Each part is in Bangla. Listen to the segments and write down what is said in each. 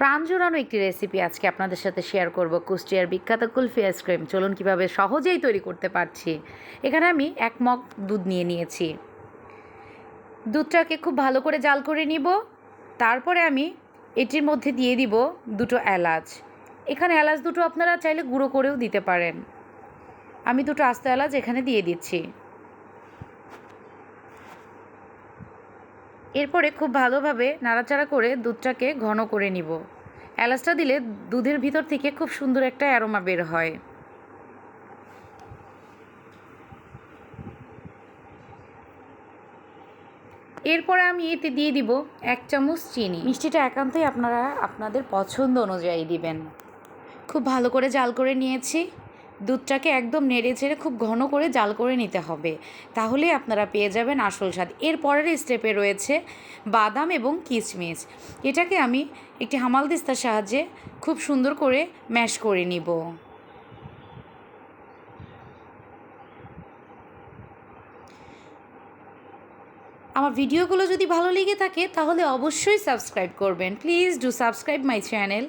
প্রাণ জোড়ানো একটি রেসিপি আজকে আপনাদের সাথে শেয়ার করব কুষ্টিয়ার বিখ্যাত কুলফি আইসক্রিম চলুন কীভাবে সহজেই তৈরি করতে পারছি। এখানে আমি এক মগ দুধ নিয়ে নিয়েছি। দুধটাকে খুব ভালো করে জাল করে নিব। তারপরে আমি এটির মধ্যে দিয়ে দিব দুটো এলাচ। এখানে এলাচ দুটো আপনারা চাইলে গুঁড়ো করেও দিতে পারেন। আমি দুটো আস্ত এলাচ এখানে দিয়ে দিচ্ছি। এরপরে খুব ভালোভাবে নাড়াচাড়া করে দুধটাকে ঘন করে নিব। এলাচটা দিলে দুধের ভিতর থেকে খুব সুন্দর একটা অ্যারোমা বের হয়। এরপরে আমি এতে দিয়ে দিব এক চামচ চিনি। মিষ্টিটা একান্তই আপনারা আপনাদের পছন্দ অনুযায়ী দিবেন। খুব ভালো করে জাল করে নিয়েছি। দুধটাকে একদম নেড়ে ছেড়ে খুব ঘন করে জাল করে নিতে হবে। তাহলেই আপনারা পেয়ে যাবেন আসল স্বাদ। এর পরের স্টেপে রয়েছে বাদাম এবং কিশমিশ। এটাকে আমি একটি হামাল দিস্তার সাহায্যে খুব সুন্দর করে ম্যাশ করে নিব। আমার ভিডিওগুলো যদি ভালো লেগে থাকে, তাহলে অবশ্যই সাবস্ক্রাইব করবেন। Please do subscribe my channel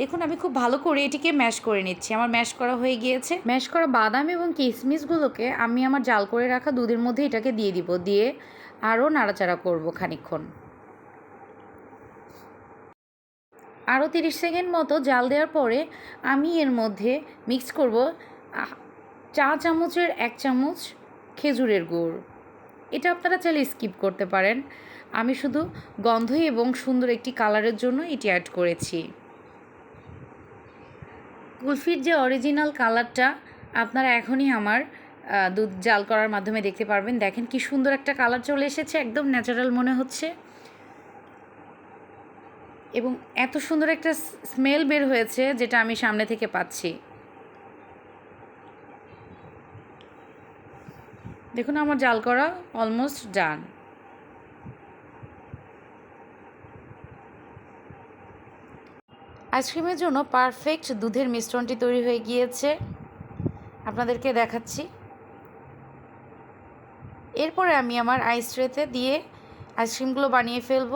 দেখুন, আমি খুব ভালো করে এটিকে ম্যাশ করে নিচ্ছি। আমার ম্যাশ করা হয়ে গিয়েছে। ম্যাশ করা বাদাম এবং কিশমিশগুলোকে আমি আমার জাল করে রাখা দুধের মধ্যে এটাকে দিয়ে দিব। দিয়ে আরও নাড়াচাড়া করব খানিক্ষণ আরও তিরিশ সেকেন্ড মতো জাল দেওয়ার পরে আমি এর মধ্যে মিক্স করব চা চামচের এক চামচ খেজুরের গুড়। এটা আপনারা চাইলে স্কিপ করতে পারেন। আমি শুধু গন্ধ এবং সুন্দর একটি কালারের জন্য এটি অ্যাড করেছি। কুলফির যে অরিজিনাল কালারটা আপনারা এখনই আমার দুধ জাল করার মাধ্যমে দেখতে পারবেন। দেখেন কি সুন্দর একটা কালার চলে এসেছে, একদম ন্যাচারাল মনে হচ্ছে। এবং এত সুন্দর একটা স্মেল বের হয়েছে যেটা আমি সামনে থেকে পাচ্ছি। দেখুন আমার জাল করা অলমোস্ট ডান আইসক্রিমের জন্য পারফেক্ট দুধের মিশ্রণটি তৈরি হয়ে গিয়েছে। আপনাদেরকে দেখাচ্ছি। এরপরে আমি আমার আইস দিয়ে আইসক্রিমগুলো বানিয়ে ফেলব।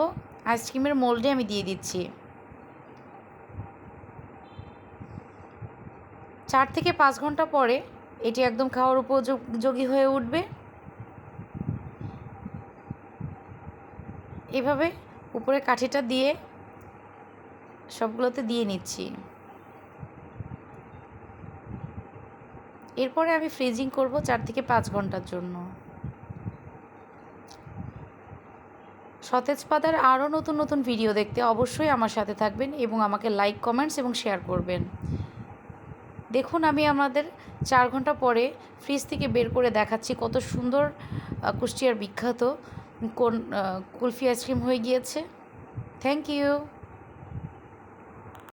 আইসক্রিমের মোল্ডে আমি দিয়ে দিচ্ছি। চার থেকে পাঁচ ঘণ্টা পরে এটি একদম খাওয়ার উপযোগী হয়ে উঠবে। এভাবে উপরে কাঠিটা দিয়ে সবগুলোতে দিয়ে নিচ্ছি। এরপরে আমি ফ্রিজিং করব চার থেকে পাঁচ ঘণ্টার জন্য। সতেজ পাতার আরও নতুন নতুন ভিডিও দেখতে অবশ্যই আমার সাথে থাকবেন এবং আমাকে লাইক, কমেন্টস এবং শেয়ার করবেন। দেখুন, আমি আমাদের চার ঘণ্টা পরে ফ্রিজ থেকে বের করে দেখাচ্ছি কত সুন্দর কুষ্টিয়ার বিখ্যাত কোন কুলফি আইসক্রিম হয়ে গিয়েছে। Thank you.